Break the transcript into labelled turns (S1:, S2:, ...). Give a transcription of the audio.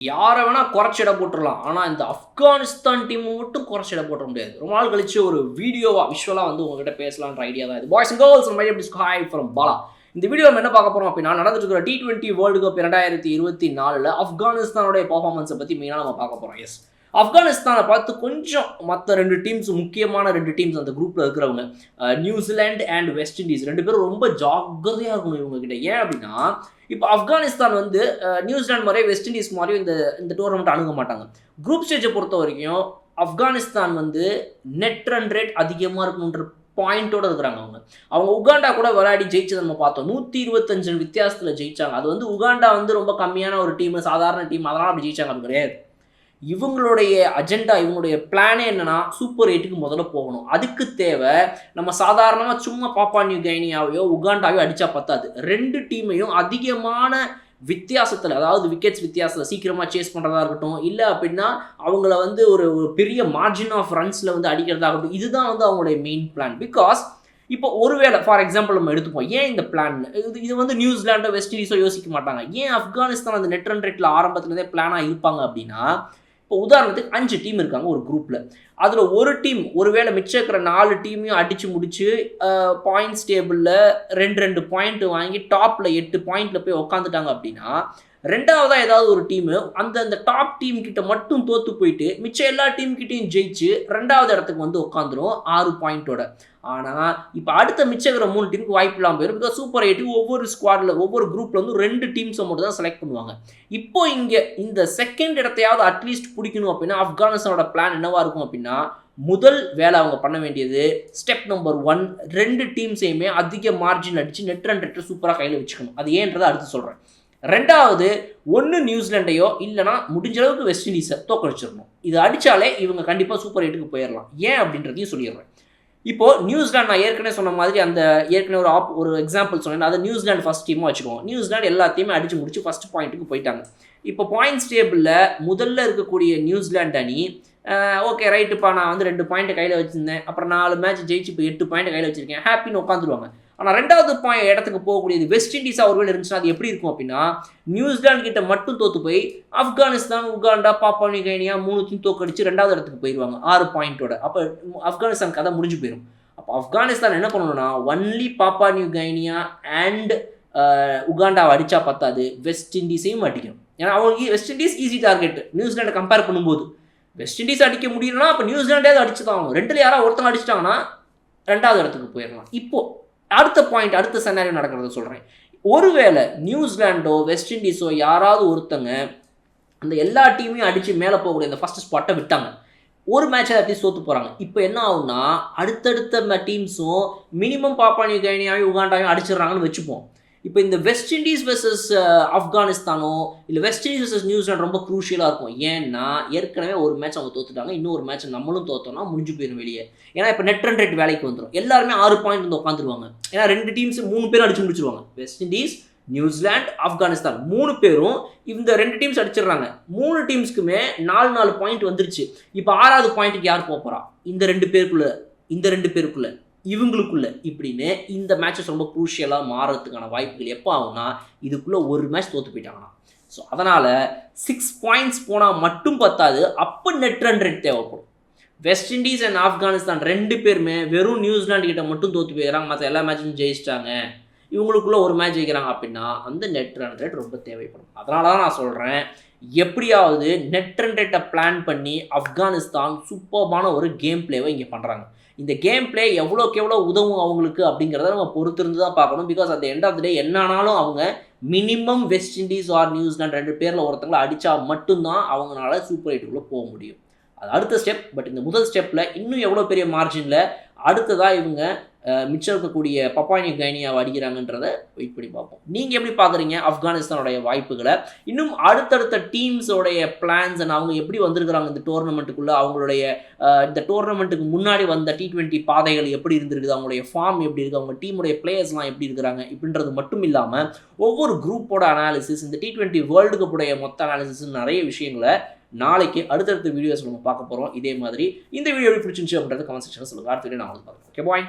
S1: யாரை வேணால் குறைச்சிட போட்டுடலாம் ஆனால் இந்த ஆப்கானிஸ்தான் டீம் மட்டும் குறைச்சிட போட்ட முடியாது. ரொம்ப நாள் கழிச்சு ஒரு வீடியோவாக விஷுவலாக வந்து உங்ககிட்ட பேசலான்ற ஐடியா தான் இது. Boys and girls my hi from Bala இந்த வீடியோ நம்ம என்ன பார்க்க போறோம் அப்படின்னா நடந்துட்டு இருக்கிற டி டுவெண்ட்டி வேர்ல்டு கப் இரண்டாயிரத்தி இருபத்தி நாலில் ஆப்கானிஸ்தானுடைய பர்ஃபார்மன்ஸை பற்றி மெயினாக நம்ம பார்க்க போகிறோம் எஸ் ஆப்கானிஸ்தானை பார்த்து கொஞ்சம் மற்ற ரெண்டு டீம்ஸ் முக்கியமான ரெண்டு டீம்ஸ் அந்த குரூப்பில் இருக்கிறவங்க நியூசிலாந்து அண்ட் வெஸ்ட் இண்டீஸ் ரெண்டு பேரும் ரொம்ப ஜாக்கிரதையாக இருக்கணும் இவங்க கிட்ட. ஏன் அப்படின்னா இப்போ ஆப்கானிஸ்தான் வந்து நியூசிலாந்து மாதிரியே வெஸ்ட் இண்டீஸ் மாதிரியும் இந்த இந்த டோர்னமெண்ட் அணுக மாட்டாங்க. குரூப் ஸ்டேஜை பொறுத்த வரைக்கும் ஆப்கானிஸ்தான் வந்து நெட் ரன் ரேட் அதிகமாக இருக்கணுன்ற பாயிண்ட்டோடு இருக்கிறாங்க அவங்க. அவங்க உகாண்டா கூட விளையாடி ஜெயிச்சதை நம்ம பார்த்தோம். நூற்றி இருபத்தஞ்சு வித்தியாசத்தில் ஜெயிச்சாங்க. அது வந்து உகாண்டா வந்து ரொம்ப கம்மியான ஒரு டீம் சாதாரண டீம் அதெல்லாம் அப்படி ஜெயிச்சாங்க. அது கிடையாது. இவங்களுடைய அஜெண்டா இவங்களுடைய பிளானே என்னன்னா சூப்பர் எயிட்டுக்கு முதல்ல போகணும். அதுக்கு தேவை நம்ம சாதாரணமாக சும்மா பாப்பா நியூ கைனியாவையோ உகாண்டாவையோ அடித்தா பத்தாது. ரெண்டு டீமையும் அதிகமான வித்தியாசத்தில் அதாவது விக்கெட்ஸ் வித்தியாசத்தில் சீக்கிரமாக சேஸ் பண்ணுறதா இருக்கட்டும் இல்லை அப்படின்னா அவங்கள வந்து ஒரு ஒரு பெரிய மார்ஜின் ஆஃப் ரன்ஸில் வந்து அடிக்கிறதாகட்டும் இதுதான் வந்து அவங்களுடைய மெயின் பிளான் பிகாஸ் இப்போ ஒருவேளை ஃபார் எக்ஸாம்பிள் நம்ம எடுத்துப்போம் ஏன் இந்த பிளான் இது இது வந்து நியூசிலாண்டோ வெஸ்ட் இண்டீஸோ யோசிக்க மாட்டாங்க. ஏன் ஆப்கானிஸ்தான் அந்த நெட் ரன் ரேட்டில் ஆரம்பத்துலேருந்தே பிளானாக இருப்பாங்க அப்படின்னா இப்போ உதாரணத்துக்கு அஞ்சு டீம் இருக்காங்க ஒரு குரூப்பில் அதில் ஒரு டீம் ஒருவேளை மிச்சம் இருக்கிற நாலு டீமையும் அடித்து முடிச்சு பாயிண்ட்ஸ் டேபிளில் ரெண்டு ரெண்டு பாயிண்ட் வாங்கி டாப்பில் எட்டு பாயிண்டில் போய் உக்காந்துட்டாங்க அப்படின்னா ரெண்டாவதாக ஏதாவது ஒரு டீமு அந்த அந்த டாப் டீம் கிட்ட மட்டும் தோற்று போயிட்டு மிச்சம் எல்லா டீம் கிட்டையும் ஜெயிச்சு ரெண்டாவது இடத்துக்கு வந்து உட்காந்துரும் ஆறு பாயிண்டோட ஆனால் இப்போ அடுத்த மிச்சம் மூணு டீமுக்கு வாய்ப்பு இல்லாமல் போயிடும் பிகாஸ் சூப்பர் எயிட்டு ஒவ்வொரு ஸ்குவாடில் ஒவ்வொரு குரூப்பில் வந்து ரெண்டு டீம்ஸை மட்டும் தான் செலக்ட் பண்ணுவாங்க. இப்போ இங்கே இந்த செகண்ட் இடத்தையாவது அட்லீஸ்ட் பிடிக்கணும் அப்படின்னா ஆப்கானிஸ்தானோட பிளான் என்னவாக இருக்கும் அப்படின்னா முதல் வேலை அவங்க பண்ண வேண்டியது ஸ்டெப் நம்பர் ஒன் ரெண்டு டீம்ஸையுமே அதிக மார்ஜின் அடித்து நெட் ரன் ரெட்டை சூப்பராக கையில் வச்சுக்கணும். அது ஏன்றதை அடுத்து சொல்கிறேன் ரெண்டாவது ஒன்று நியூசிலாண்டையோ இல்லைனா முடிஞ்ச அளவுக்கு வெஸ்ட் இண்டீஸை தோக்கடிச்சிடணும் இது அடித்தாலே இவங்க கண்டிப்பாக சூப்பர் எயிட்டுக்கு போயிடலாம். ஏன் அப்படின்றதையும் சொல்லிடுறேன். இப்போது நியூசிலாண்ட் நான் ஏற்கனவே சொன்ன மாதிரி அந்த ஏற்கனவே ஒரு ஆப் ஒரு எக்ஸாம்பிள் சொன்னேன். அதை நியூசிலாண்ட் ஃபஸ்ட் டீமாக வச்சுக்கோங்க நியூசிலாண்ட் எல்லாத்தையுமே அடித்து முடிச்சு ஃபஸ்ட் பாயிண்ட்டுக்கு போயிட்டாங்க. இப்போ பாயிண்ட்ஸ் டேபிளில் முதல்ல இருக்கக்கூடிய நியூசிலாண்ட் அணி ஓகே ரைட்டுப்பா நான் வந்து ரெண்டு பாயிண்ட் கையில் வச்சுருந்தேன். அப்புறம் நாலு மேட்ச் ஜெயிச்சு இப்போ எட்டு பாயிண்ட் கையில் வச்சுருக்கேன். ஹாப்பின்னு உட்காந்துருவாங்க. ஆனால் ரெண்டாவது பாயிண்ட் இடத்துக்கு போகக்கூடியது வெஸ்ட் இண்டீஸ் அவர்கள் இருந்துச்சுன்னா அது எப்படி இருக்கும் அப்படின்னா நியூசிலாந்து கிட்ட மட்டும் தோத்து போய் ஆப்கானிஸ்தான் உகாண்டா பாப்பா கைனியா மூணுத்தையும் தோக்கடிச்சு ரெண்டாவது இடத்துக்கு போயிடுவாங்க ஆறு பாயிண்டோட அப்போ ஆப்கானிஸ்தான் கதை முடிஞ்சு போயிடும் அப்போ ஆப்கானிஸ்தான் என்ன பண்ணணும்னா ஒன்லி பாப்பா நியூ கைனியா அண்ட் உகாண்டாவை அடித்தா பத்தாது வெஸ்ட் இண்டீஸையும் அடிக்கணும். ஏன்னா அவங்க வெஸ்ட் இண்டீஸ் ஈஸி டார்கெட் நியூசிலாண்டை கம்பேர் பண்ணும்போது. வெஸ்ட் இண்டீஸ் அடிக்க முடியலன்னா அப்போ நியூசிலாண்டே அடிச்சு தான் ஆகணும். யாராவது ஒருத்தங்க அடிச்சிட்டாங்கன்னா ரெண்டாவது இடத்துக்கு போயிடலாம். இப்போது அடுத்த பாயிண்ட் அடுத்த சென்னாரியோ நடக்கிறத சொல்கிறேன் ஒருவேளை நியூசிலாண்டோ வெஸ்ட் இண்டீஸோ யாராவது ஒருத்தங்க அந்த எல்லா டீமையும் அடித்து மேலே போகக்கூடிய இந்த ஃபஸ்ட்டு ஸ்பாட்டை விட்டாங்க. ஒரு மேட்சை அட்லீஸ்ட் சோற்று போகிறாங்க இப்போ என்ன ஆகுனா அடுத்தடுத்த டீம்ஸும் மினிமம் பாப்பா நியூ கைனியாவையும் உகாண்டாவையும் அடிச்சிடுறாங்கன்னு வச்சுப்போம். இப்போ இந்த வெஸ்ட் இண்டீஸ் வெர்சஸ் ஆப்கானிஸ்தானோ இல்லை வெஸ்ட் இண்டீஸ் வெர்சஸ் நியூசிலாந்து ரொம்ப குரூஷியலாக இருக்கும். ஏன்னா ஏற்கனவே ஒரு மேட்ச் அவங்க தோத்துட்டாங்க. இன்னொரு மேட்ச் நம்மளும் தோத்தோம்னா முடிஞ்சு போயிடும் வெளியே. ஏன்னா இப்போ நெட் ரன் ரேட் வேலைக்கு வந்துடும் எல்லாருமே ஆறு பாயிண்ட் வந்து உட்காந்துருவாங்க ஏன்னா ரெண்டு டீம்ஸ் மூணு பேரும் அடிச்சு முடிச்சிருவாங்க. வெஸ்ட் இண்டீஸ் நியூசிலாந்து ஆப்கானிஸ்தான் மூணு பேரும் இந்த ரெண்டு டீம்ஸ் அடிச்சிடுறாங்க. மூணு டீம்ஸ்க்குமே நாலு நாலு பாயிண்ட் வந்துருச்சு. இப்போ ஆறாவது பாயிண்ட்டுக்கு யார் போகிறா இந்த ரெண்டு பேருக்குள்ள. இந்த ரெண்டு பேருக்குள்ள. இவங்களுக்குள்ள இப்படின்னு இந்த மேட்சஸ் ரொம்ப குரூஷியலாக மாறுறதுக்கான வாய்ப்புகள் எப்போ ஆகும்னா இதுக்குள்ளே ஒரு மேட்ச் தோற்று போயிட்டாங்கன்னா. ஸோ அதனால் சிக்ஸ் பாயிண்ட்ஸ் போனால் மட்டும் பத்தாது அப்போ நெட் ரன் ரேட் தேவைப்படும். வெஸ்ட் இண்டீஸ் அண்ட் ஆப்கானிஸ்தான் ரெண்டு பேருமே வெறும் நியூசிலாண்டு கிட்ட மட்டும் தோற்று போயிடறாங்க. மற்ற எல்லா மேட்சும் ஜெயிச்சிட்டாங்க. இவங்களுக்குள்ள ஒரு மேட்ச் ஜெயிக்கிறாங்க அப்படின்னா அந்த நெட் ரன் ரேட் ரொம்ப தேவைப்படும். அதனால தான் நான் சொல்கிறேன் எப்படியாவது நெட் ரன் ரேட்டை பிளான் பண்ணி ஆப்கானிஸ்தான் சூப்பர்பான ஒரு கேம் பிளேவை இங்கே பண்ணுறாங்க இந்த கேம் பிளே எவ்வளோக்கு எவ்வளோ உதவும் அவங்களுக்கு அப்படிங்கிறத நம்ம பொறுத்திருந்து தான் பார்க்கணும் பிகாஸ் அந்த எண்ட் ஆஃப் த டே என்னானாலும் அவங்க மினிமம் வெஸ்ட் இண்டீஸ் ஆர் நியூஸ்லாண்ட் ரெண்டு பேரில் ஒருத்தங்களை அடித்தா மட்டும்தான் அவங்களால சூப்பர் எயிட்டுக்குள்ளே போக முடியும். அது அடுத்த ஸ்டெப் பட் இந்த முதல் ஸ்டெப்பில் இன்னும் எவ்வளோ பெரிய மார்ஜினில் அடுத்ததாக இவங்க மிச்சம் இருக்கக்கூடிய பப்பாயின் கைனியாவை அடிக்கிறாங்கன்றத வெயிட் பண்ணி பார்ப்போம். நீங்கள் எப்படி பார்க்குறீங்க ஆப்கானிஸ்தானுடைய வாய்ப்புகளை? இன்னும் அடுத்தடுத்த டீம்ஸோடைய பிளான்ஸ் அண்ட் அவங்க எப்படி வந்திருக்கிறாங்க இந்த டோர்னமெண்ட்டுக்குள்ளே அவங்களுடைய இந்த டோர்னமெண்ட்டுக்கு முன்னாடி வந்த டி டுவெண்ட்டி பாதைகள் எப்படி இருந்திருக்குது? அவங்களுடைய ஃபார்ம் எப்படி இருக்குது அவங்க டீமுடைய பிளேயர்ஸ்லாம் எப்படி இருக்கிறாங்க? இப்படின்றது மட்டும் இல்லாமல் ஒவ்வொரு குரூப்போட அனாலிசிஸ் இந்த டி ட்வெண்ட்டி வேர்ல்டு கப்புடைய மொத்த அனாலிசிஸ் நிறைய விஷயங்களை நாளைக்கு அடுத்தடுத்த வீடியோஸ் நம்ம பார்க்க போகிறோம் இதே மாதிரி இந்த வீடியோ எப்படி பிடிச்சிருந்துச்சு அப்படின்றத கமெண்ட் செக்ஷனில் சொல்லுங்கள் அடுத்த வீடியோ நான் வந்து பார்க்குறேன். Okay bye